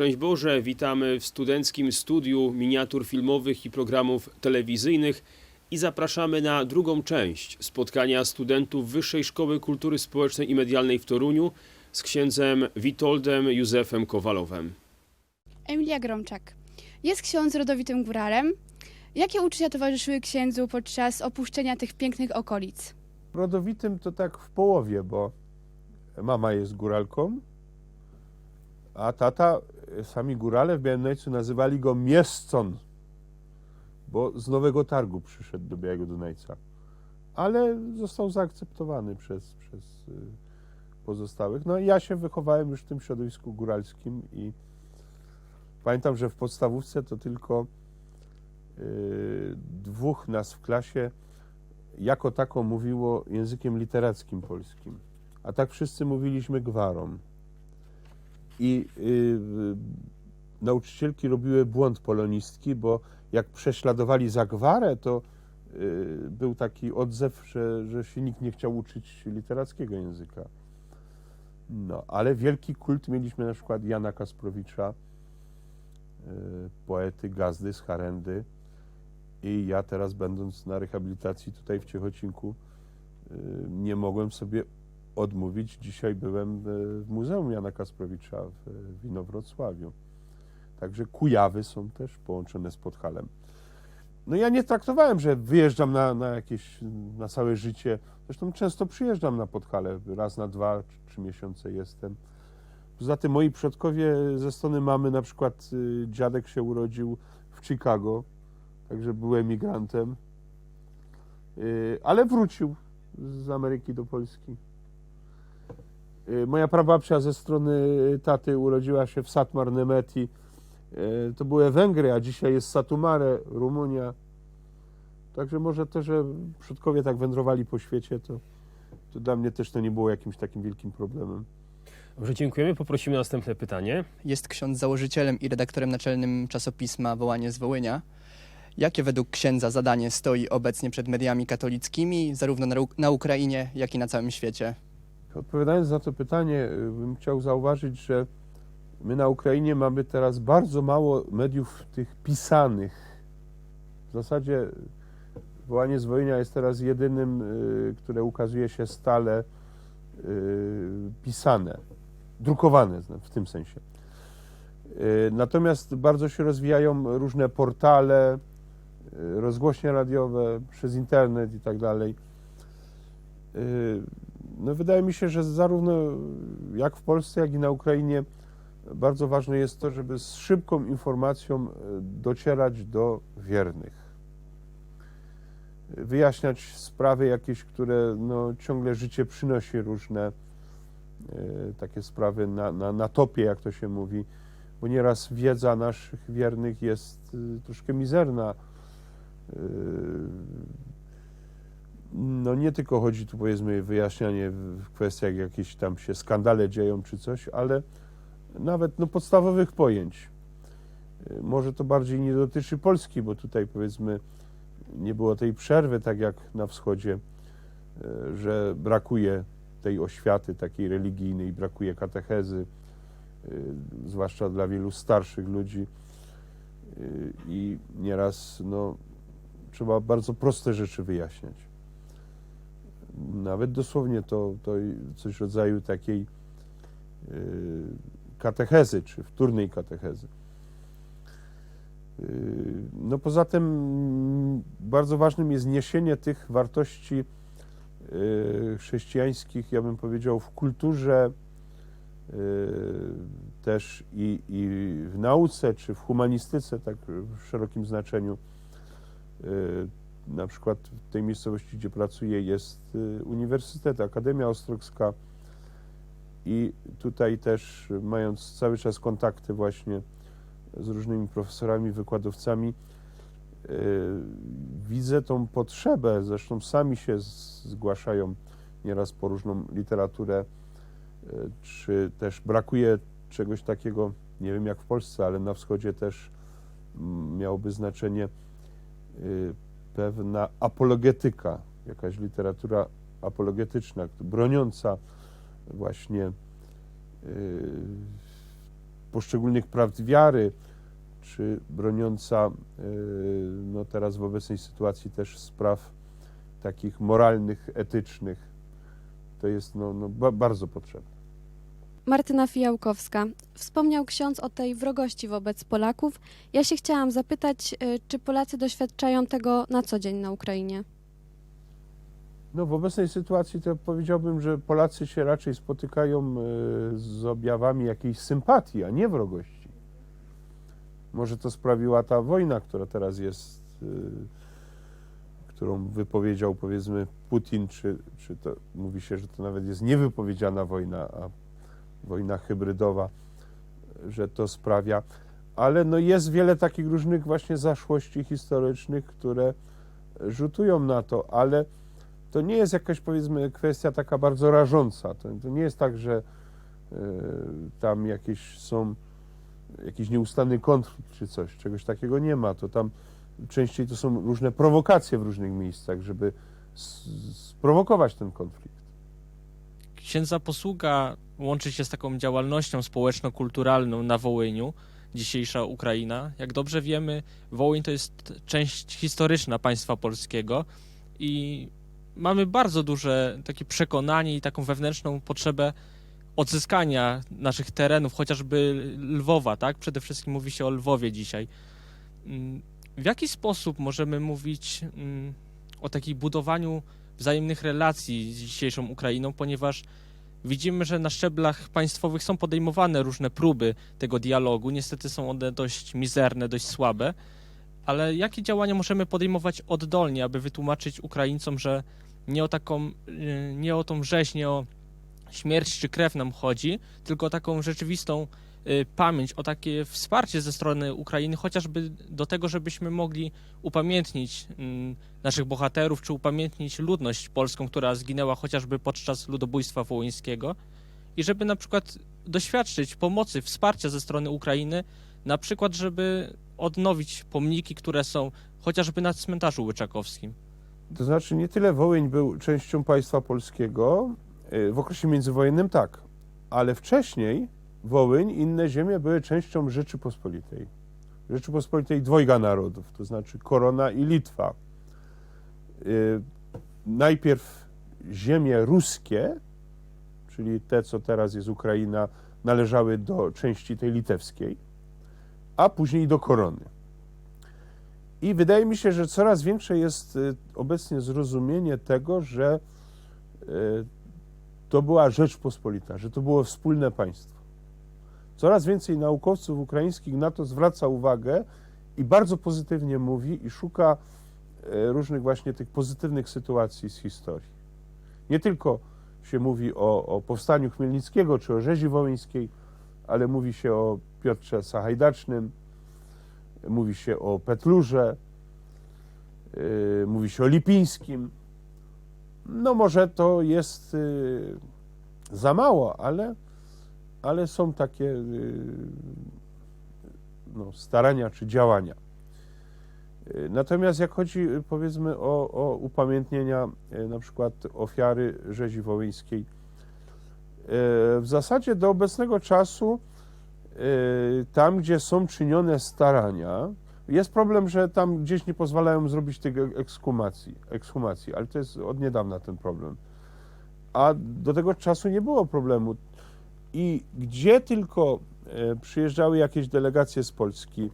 Szczęść Boże, witamy w studenckim studiu miniatur filmowych i programów telewizyjnych i zapraszamy na drugą część spotkania studentów Wyższej Szkoły Kultury Społecznej i Medialnej w Toruniu z księdzem Witoldem Józefem Kowalowem. Emilia Gromczak. Jest ksiądz rodowitym góralem. Jakie uczucia towarzyszyły księdzu podczas opuszczenia tych pięknych okolic? Rodowitym to tak w połowie, bo mama jest góralką, a tata, sami górale w Białymajcu nazywali go Miescon, bo z Nowego Targu przyszedł do Białego Dunajca. Ale został zaakceptowany przez, przez y, pozostałych. No i ja się wychowałem już w tym środowisku góralskim i pamiętam, że w podstawówce to tylko y, dwóch nas w klasie jako tako mówiło językiem literackim polskim, a tak wszyscy mówiliśmy gwarą. I y, y, nauczycielki robiły błąd polonistki, bo jak prześladowali za gwarę, to y, był taki odzew, że, że się nikt nie chciał uczyć literackiego języka. No, ale wielki kult mieliśmy na przykład Jana Kasprowicza, y, poety Gazdy z Harendy, i ja teraz, będąc na rehabilitacji tutaj w Ciechocinku, y, nie mogłem sobie odmówić. Dzisiaj byłem y, w Muzeum Jana Kasprowicza w w Inowrocławiu. Także Kujawy są też połączone z Podhalem. No ja nie traktowałem, że wyjeżdżam na, na jakieś, na całe życie. Zresztą często przyjeżdżam na Podhale. Raz na dwa, trzy miesiące jestem. Poza tym moi przodkowie ze strony mamy, na przykład y, dziadek się urodził w Chicago, także był emigrantem, Y, ale wrócił z Ameryki do Polski. Y, Moja prababcia ze strony taty urodziła się w Satmar Nemeti. Y, To były Węgry, a dzisiaj jest Satumare, Rumunia. Także może to, że przodkowie tak wędrowali po świecie, to, to dla mnie też to nie było jakimś takim wielkim problemem. Dobrze, dziękujemy. Poprosimy o następne pytanie. Jest ksiądz założycielem i redaktorem naczelnym czasopisma Wołanie z Wołynia. Jakie według księdza zadanie stoi obecnie przed mediami katolickimi, zarówno na, na Ukrainie, jak i na całym świecie? Odpowiadając na to pytanie, y, bym chciał zauważyć, że my na Ukrainie mamy teraz bardzo mało mediów tych pisanych. W zasadzie Wołanie z Wojnia jest teraz jedynym, y, które ukazuje się stale y, pisane, drukowane w tym sensie. Natomiast bardzo się rozwijają różne portale, rozgłośnie radiowe, przez internet i tak dalej. No wydaje mi się, że zarówno jak w Polsce, jak i na Ukrainie bardzo ważne jest to, żeby z szybką informacją y, docierać do wiernych. Wyjaśniać sprawy jakieś, które no, ciągle życie przynosi różne y, takie sprawy na, na, na topie, jak to się mówi, bo nieraz wiedza naszych wiernych jest y, troszkę mizerna. No nie tylko chodzi tu powiedzmy wyjaśnianie w kwestiach jakieś tam się skandale dzieją czy coś, ale nawet no, podstawowych pojęć. Y, Może to bardziej nie dotyczy Polski, bo tutaj powiedzmy nie było tej przerwy tak jak na wschodzie, y, że brakuje tej oświaty takiej religijnej, brakuje katechezy, y, zwłaszcza dla wielu starszych ludzi i nieraz no, trzeba bardzo proste rzeczy wyjaśniać nawet dosłownie to, to coś w rodzaju takiej y, katechezy, czy wtórnej katechezy. Y, No poza tym mm, bardzo ważnym jest niesienie tych wartości y, chrześcijańskich, ja bym powiedział, w kulturze, też i, i w nauce, czy w humanistyce, tak w szerokim znaczeniu. Na przykład w tej miejscowości, gdzie pracuję, jest y, Uniwersytet, Akademia Ostrocka i tutaj też y, mając cały czas kontakty właśnie z różnymi profesorami, wykładowcami, y, widzę tą potrzebę, zresztą sami się zgłaszają nieraz po różną literaturę, czy też brakuje czegoś takiego, nie wiem jak w Polsce, ale na wschodzie też miałoby znaczenie pewna apologetyka, jakaś literatura apologetyczna, broniąca właśnie y, poszczególnych prawd wiary, czy broniąca y, no teraz w obecnej sytuacji też spraw takich moralnych, etycznych, to jest no, no, ba- bardzo potrzebne. Martyna Fijałkowska. Wspomniał ksiądz o tej wrogości wobec Polaków. Ja się chciałam zapytać, y, czy Polacy doświadczają tego na co dzień na Ukrainie? No, w obecnej sytuacji to powiedziałbym, że Polacy się raczej spotykają e, z objawami jakiejś sympatii, a nie wrogości. Może to sprawiła ta wojna, która teraz jest, e, którą wypowiedział powiedzmy Putin, czy, czy to mówi się, że to nawet jest niewypowiedziana wojna, a wojna hybrydowa, że to sprawia. Ale no jest wiele takich różnych właśnie zaszłości historycznych, które rzutują na to, ale to nie jest jakaś powiedzmy kwestia taka bardzo rażąca. To, to nie jest tak, że e, tam jakieś są jakiś nieustanny konflikt czy coś, czegoś takiego nie ma. To tam częściej to są różne prowokacje w różnych miejscach, żeby sprowokować ten konflikt. Księdza posługa łączy się z taką działalnością społeczno-kulturalną na Wołyniu, dzisiejsza Ukraina. Jak dobrze wiemy, Wołyń to jest część historyczna państwa polskiego i mamy bardzo duże takie przekonanie i taką wewnętrzną potrzebę odzyskania naszych terenów, chociażby Lwowa, tak? Przede wszystkim mówi się o Lwowie dzisiaj. Mm, W jaki sposób możemy mówić mm, o takim budowaniu wzajemnych relacji z dzisiejszą Ukrainą, ponieważ widzimy, że na szczeblach państwowych są podejmowane różne próby tego dialogu. Niestety są one dość mizerne, dość słabe. Ale jakie działania możemy podejmować oddolnie, aby wytłumaczyć Ukraińcom, że nie o taką, y, nie o tą rzeźnię, o śmierć czy krew nam chodzi, tylko o taką rzeczywistą pamięć, o takie wsparcie ze strony Ukrainy, chociażby do tego, żebyśmy mogli upamiętnić mm, naszych bohaterów, czy upamiętnić ludność polską, która zginęła chociażby podczas ludobójstwa wołyńskiego i żeby na przykład doświadczyć pomocy, wsparcia ze strony Ukrainy, na przykład, żeby odnowić pomniki, które są chociażby na cmentarzu łyczakowskim. To znaczy nie tyle Wołyń był częścią państwa polskiego, y, w okresie międzywojennym tak, ale wcześniej Wołyń inne ziemie były częścią Rzeczypospolitej. Rzeczypospolitej dwojga narodów, to znaczy Korona i Litwa. Y, Najpierw ziemie ruskie, czyli te, co teraz jest Ukraina, należały do części tej litewskiej, a później do Korony. I wydaje mi się, że coraz większe jest y, obecnie zrozumienie tego, że y, to była Rzeczpospolita, że to było wspólne państwo. Coraz więcej naukowców ukraińskich na to zwraca uwagę i bardzo pozytywnie mówi i szuka y, różnych właśnie tych pozytywnych sytuacji z historii. Nie tylko się mówi o, o powstaniu Chmielnickiego czy o rzezi wołyńskiej, ale mówi się o Piotrze Sachajdacznym, mówi się o Petlurze, yy, mówi się o Lipińskim. No może to jest yy, za mało, ale, ale są takie yy, no, starania czy działania. Yy, Natomiast jak chodzi yy, powiedzmy o, o upamiętnienia na przykład ofiary rzezi wołyńskiej, w zasadzie do obecnego czasu y, tam, gdzie są czynione starania, jest problem, że tam gdzieś nie pozwalają zrobić tych ekshumacji, ekshumacji, ale to jest od niedawna ten problem. A do tego czasu nie było problemu. I gdzie tylko e, przyjeżdżały jakieś delegacje z Polski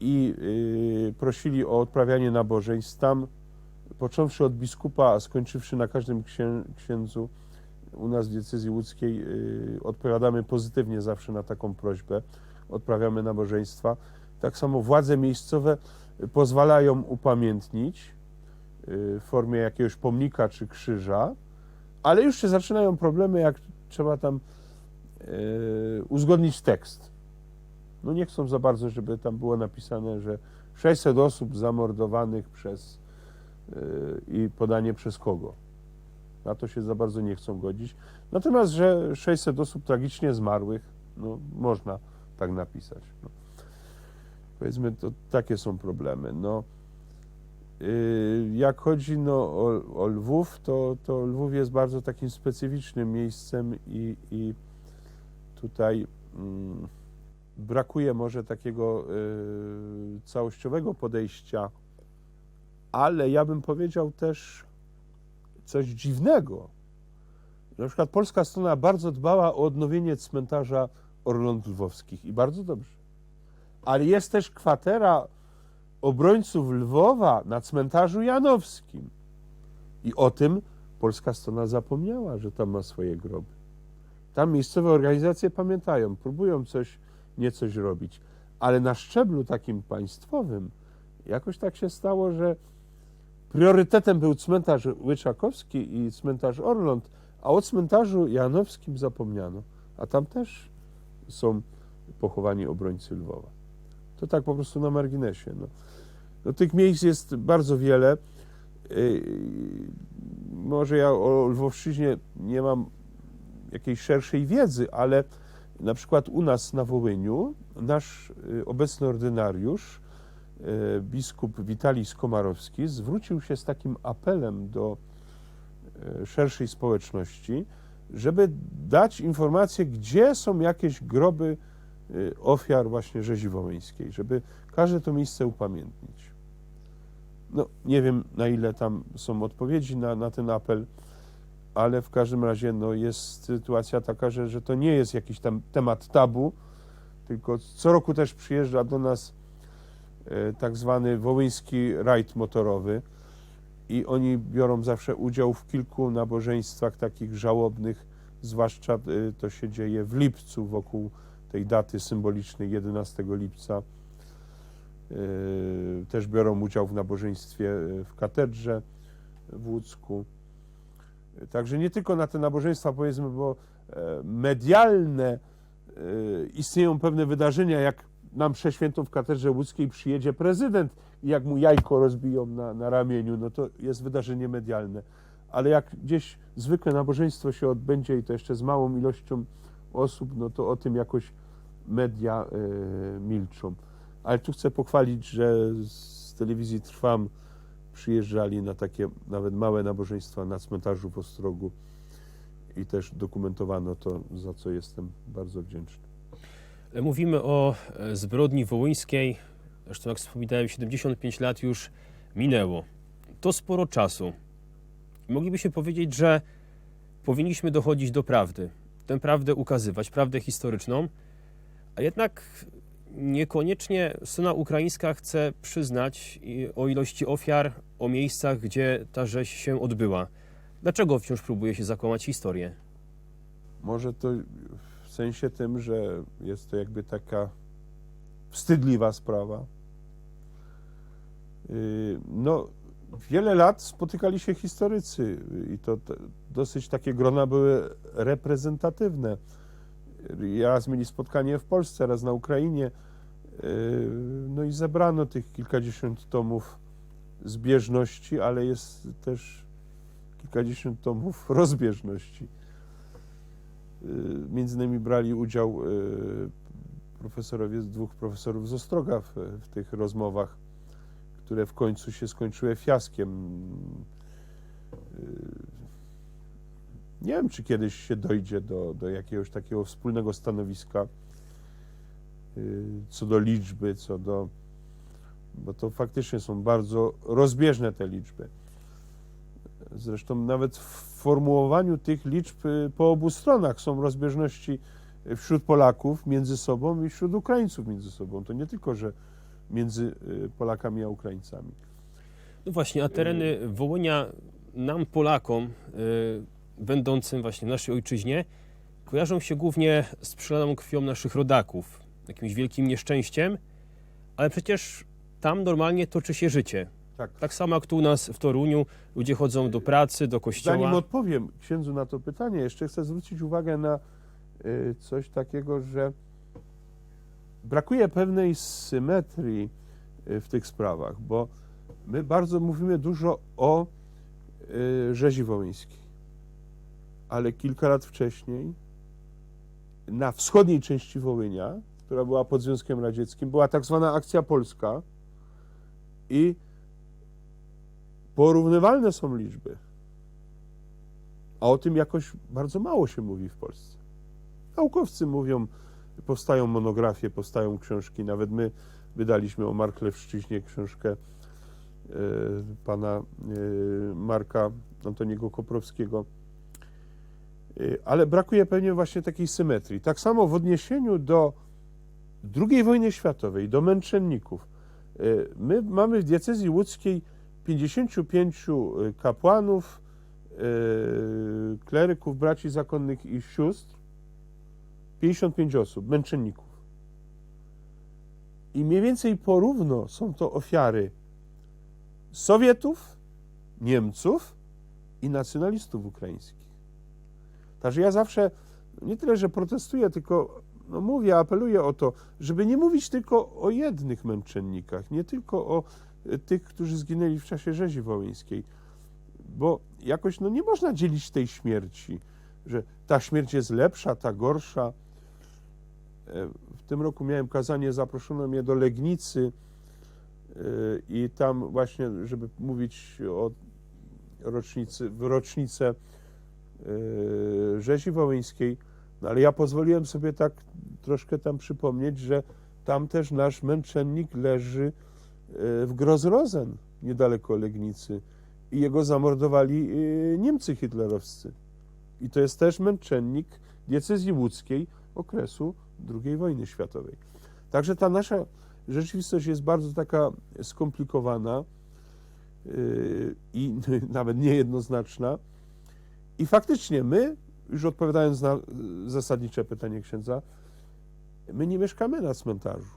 i y, prosili o odprawianie nabożeństw, tam począwszy od biskupa, a skończywszy na każdym księ, księdzu, u nas w diecezji łódzkiej y, odpowiadamy pozytywnie zawsze na taką prośbę, odprawiamy nabożeństwa. Tak samo władze miejscowe pozwalają upamiętnić w formie jakiegoś pomnika czy krzyża, ale już się zaczynają problemy, jak trzeba tam uzgodnić tekst. No nie chcą za bardzo, żeby tam było napisane, że 600 osób zamordowanych przez y, i podanie przez kogo. Na to się za bardzo nie chcą godzić. Natomiast, że 600 osób tragicznie zmarłych, no można tak napisać. No. Powiedzmy, to takie są problemy. No, yy, jak chodzi no, o, o Lwów, to, to Lwów jest bardzo takim specyficznym miejscem i, i tutaj mm, brakuje może takiego y, całościowego podejścia, ale ja bym powiedział też coś dziwnego. Na przykład polska strona bardzo dbała o odnowienie cmentarza Orląt Lwowskich i bardzo dobrze. Ale jest też kwatera obrońców Lwowa na cmentarzu Janowskim. I o tym polska strona zapomniała, że tam ma swoje groby. Tam miejscowe organizacje pamiętają, próbują coś, nie coś robić. Ale na szczeblu takim państwowym jakoś tak się stało, że priorytetem był cmentarz Łyczakowski i cmentarz Orląt, a o cmentarzu Janowskim zapomniano. A tam też są pochowani obrońcy Lwowa. To tak po prostu na marginesie. No. No, tych miejsc jest bardzo wiele. Yy, Może ja o Lwowszczyźnie nie mam jakiejś szerszej wiedzy, ale na przykład u nas na Wołyniu nasz y, obecny ordynariusz, y, biskup Witalij Skomarowski, zwrócił się z takim apelem do y, szerszej społeczności, żeby dać informację, gdzie są jakieś groby ofiar właśnie rzezi wołyńskiej, żeby każde to miejsce upamiętnić. No, nie wiem, na ile tam są odpowiedzi na, na ten apel, ale w każdym razie no, jest sytuacja taka, że, że to nie jest jakiś tam temat tabu, tylko co roku też przyjeżdża do nas e, tak zwany wołyński rajd motorowy i oni biorą zawsze udział w kilku nabożeństwach takich żałobnych, zwłaszcza e, to się dzieje w lipcu wokół tej daty symbolicznej 11 lipca. E, Też biorą udział w nabożeństwie w katedrze w Łódzku. Także nie tylko na te nabożeństwa, powiedzmy, bo e, medialne e, istnieją pewne wydarzenia, jak na mszę świętą w katedrze łódzkiej przyjedzie prezydent i jak mu jajko rozbiją na, na ramieniu, no to jest wydarzenie medialne. Ale jak gdzieś zwykłe nabożeństwo się odbędzie i to jeszcze z małą ilością osób, no to o tym jakoś media e, milczą. Ale tu chcę pochwalić, że z telewizji Trwam przyjeżdżali na takie nawet małe nabożeństwa na cmentarzu w Ostrogu i też dokumentowano to, za co jestem bardzo wdzięczny. Mówimy o e, zbrodni wołyńskiej. Zresztą, jak wspominałem, 75 lat już minęło. To sporo czasu. Moglibyśmy powiedzieć, że powinniśmy dochodzić do prawdy. Tę prawdę ukazywać, prawdę historyczną, a jednak niekoniecznie strona ukraińska chce przyznać o ilości ofiar, o miejscach, gdzie ta rzeź się odbyła. Dlaczego wciąż próbuje się zakłamać historię? Może to w sensie tym, że jest to jakby taka wstydliwa sprawa. Yy, No, wiele lat spotykali się historycy i to dosyć takie grona były reprezentatywne. Raz mieli spotkanie w Polsce, raz na Ukrainie. Yy, No i zebrano tych kilkadziesiąt tomów zbieżności, ale jest też kilkadziesiąt tomów rozbieżności. Y, Między innymi brali udział y, profesorowie, dwóch profesorów z Ostroga w, w tych rozmowach, które w końcu się skończyły fiaskiem. Nie wiem, czy kiedyś się dojdzie do, do jakiegoś takiego wspólnego stanowiska y, co do liczby, co do. Bo to faktycznie są bardzo rozbieżne te liczby. Zresztą nawet w formułowaniu tych liczb y, po obu stronach są rozbieżności wśród Polaków między sobą i wśród Ukraińców między sobą. To nie tylko, że między y, Polakami a Ukraińcami. No właśnie, a tereny Wołynia nam, Polakom, będącym właśnie w naszej ojczyźnie, kojarzą się głównie z przelaną krwią naszych rodaków, jakimś wielkim nieszczęściem, ale przecież tam normalnie toczy się życie. Tak. Tak samo jak tu u nas w Toruniu, ludzie chodzą do pracy, do kościoła. Zanim odpowiem księdzu na to pytanie, jeszcze chcę zwrócić uwagę na y, coś takiego, że brakuje pewnej symetrii y, w tych sprawach, bo my bardzo mówimy dużo o y, rzezi wołyńskiej, ale kilka lat wcześniej na wschodniej części Wołynia, która była pod Związkiem Radzieckim, była tak zwana akcja polska i porównywalne są liczby. A o tym jakoś bardzo mało się mówi w Polsce. Naukowcy mówią, powstają monografie, powstają książki. Nawet my wydaliśmy o Marklewszczyźnie książkę e, pana e, Marka Antoniego Koprowskiego. E, Ale brakuje pewnie właśnie takiej symetrii. Tak samo w odniesieniu do II wojny światowej, do męczenników. E, My mamy w diecezji łódzkiej 55 kapłanów, e, kleryków, braci zakonnych i sióstr, 55 osób, męczenników. I mniej więcej porówno są to ofiary Sowietów, Niemców i nacjonalistów ukraińskich. Także ja zawsze nie tyle, że protestuję, tylko no mówię, apeluję o to, żeby nie mówić tylko o jednych męczennikach, nie tylko o e, tych, którzy zginęli w czasie rzezi wołyńskiej, bo jakoś no nie można dzielić tej śmierci, że ta śmierć jest lepsza, ta gorsza. E, W tym roku miałem kazanie, zaproszono mnie do Legnicy e, i tam właśnie, żeby mówić o rocznicy, w rocznicę rzezi wołyńskiej, no ale ja pozwoliłem sobie tak troszkę tam przypomnieć, że tam też nasz męczennik leży e, w Grozrozen, niedaleko Legnicy i jego zamordowali e, Niemcy hitlerowscy. I to jest też męczennik diecezji łódzkiej okresu II wojny światowej. Także ta nasza rzeczywistość jest bardzo taka skomplikowana i nawet niejednoznaczna. I faktycznie my, już odpowiadając na y, zasadnicze pytanie księdza, my nie mieszkamy na cmentarzu.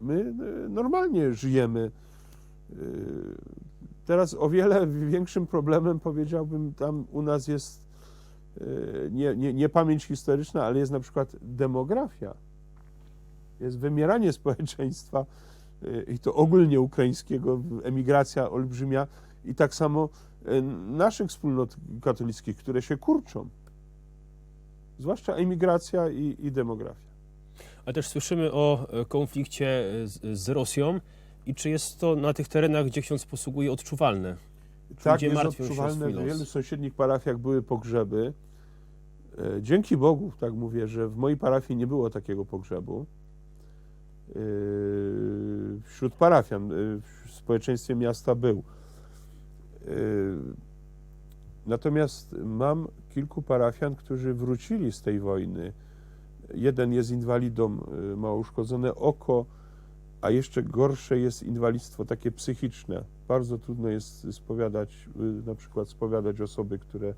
My y, normalnie żyjemy. Yy, Teraz o wiele większym problemem, powiedziałbym, tam u nas jest y, nie, nie, nie pamięć historyczna, ale jest na przykład demografia. Jest wymieranie społeczeństwa y, i to ogólnie ukraińskiego, emigracja olbrzymia i tak samo y, naszych wspólnot katolickich, które się kurczą. Zwłaszcza emigracja i, i demografia. A też słyszymy o e, konflikcie e, z, z Rosją i czy jest to na tych terenach, gdzie ksiądz posługuje, odczuwalne? Tak, Ludzie jest odczuwalne. W wielu sąsiednich parafiach były pogrzeby. E, Dzięki Bogu, tak mówię, że w mojej parafii nie było takiego pogrzebu. Wśród parafian, w społeczeństwie miasta był. E, Natomiast mam kilku parafian, którzy wrócili z tej wojny. Jeden jest inwalidą, e, ma uszkodzone oko, a jeszcze gorsze jest inwalidztwo takie psychiczne. Bardzo trudno jest spowiadać, y, na przykład spowiadać osoby, które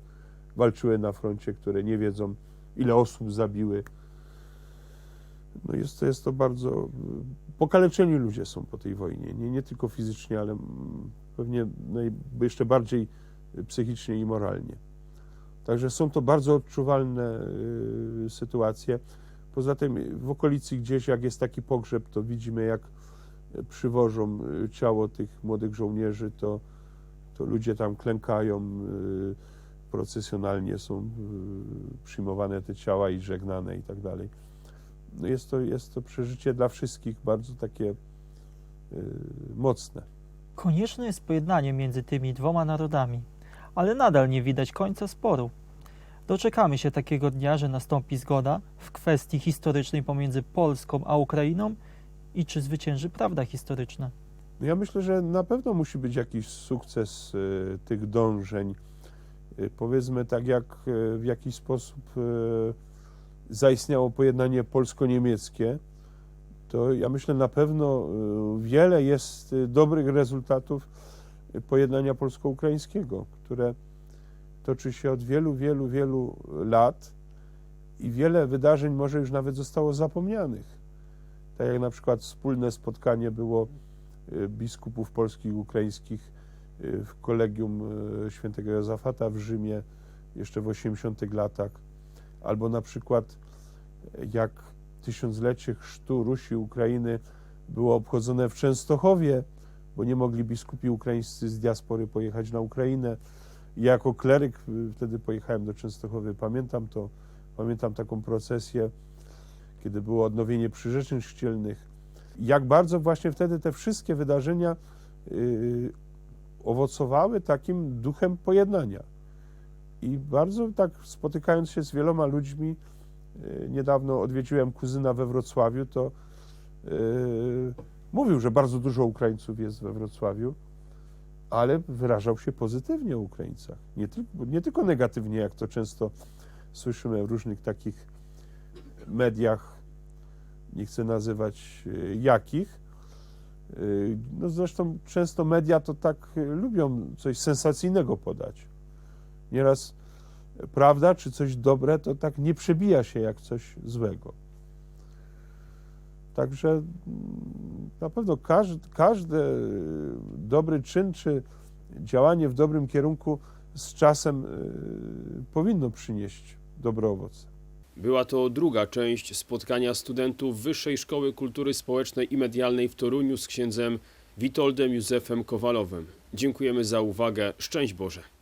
walczyły na froncie, które nie wiedzą, ile osób zabiły. No jest, jest to bardzo. y, Pokaleczeni ludzie są po tej wojnie. Nie, nie tylko fizycznie, ale mm, pewnie jeszcze bardziej y, psychicznie i moralnie. Także są to bardzo odczuwalne y, sytuacje. Poza tym y, w okolicy gdzieś, jak jest taki pogrzeb, to widzimy, jak przywożą ciało tych młodych żołnierzy, to, to ludzie tam klękają, y, procesjonalnie są y, przyjmowane te ciała i żegnane i tak dalej. Jest, to, jest to przeżycie dla wszystkich bardzo takie y, mocne. Konieczne jest pojednanie między tymi dwoma narodami, ale nadal nie widać końca sporu. Doczekamy się takiego dnia, że nastąpi zgoda w kwestii historycznej pomiędzy Polską a Ukrainą i czy zwycięży prawda historyczna. Ja myślę, że na pewno musi być jakiś sukces y, tych dążeń. Y, powiedzmy tak, jak y, w jakiś sposób y, zaistniało pojednanie polsko-niemieckie, to ja myślę na pewno y, wiele jest y, dobrych rezultatów pojednania polsko-ukraińskiego, które toczy się od wielu, wielu, wielu lat i wiele wydarzeń może już nawet zostało zapomnianych. Tak jak na przykład wspólne spotkanie było y, biskupów polskich i ukraińskich w kolegium świętego Józefata w Rzymie jeszcze w 80 latach, albo na przykład jak tysiąclecie chrztu Rusi Ukrainy było obchodzone w Częstochowie, bo nie mogli biskupi ukraińscy z diaspory pojechać na Ukrainę. Ja jako kleryk y, wtedy pojechałem do Częstochowy, pamiętam to, pamiętam taką procesję, kiedy było odnowienie przyrzeczeń chrzcielnych. Jak bardzo właśnie wtedy te wszystkie wydarzenia y, owocowały takim duchem pojednania. I bardzo tak spotykając się z wieloma ludźmi, y, niedawno odwiedziłem kuzyna we Wrocławiu, to y, mówił, że bardzo dużo Ukraińców jest we Wrocławiu, ale wyrażał się pozytywnie o Ukraińcach. Nie, tylko nie tylko negatywnie, jak to często słyszymy w różnych takich mediach, nie chcę nazywać y, jakich. Y, No zresztą często media to tak lubią coś sensacyjnego podać. Nieraz prawda czy coś dobre to tak nie przebija się jak coś złego. Także mm, na pewno każdy, każdy dobry czyn czy działanie w dobrym kierunku z czasem y, powinno przynieść dobre owoce. Była to druga część spotkania studentów Wyższej Szkoły Kultury Społecznej i Medialnej w Toruniu z księdzem Witoldem Józefem Kowalowem. Dziękujemy za uwagę. Szczęść Boże.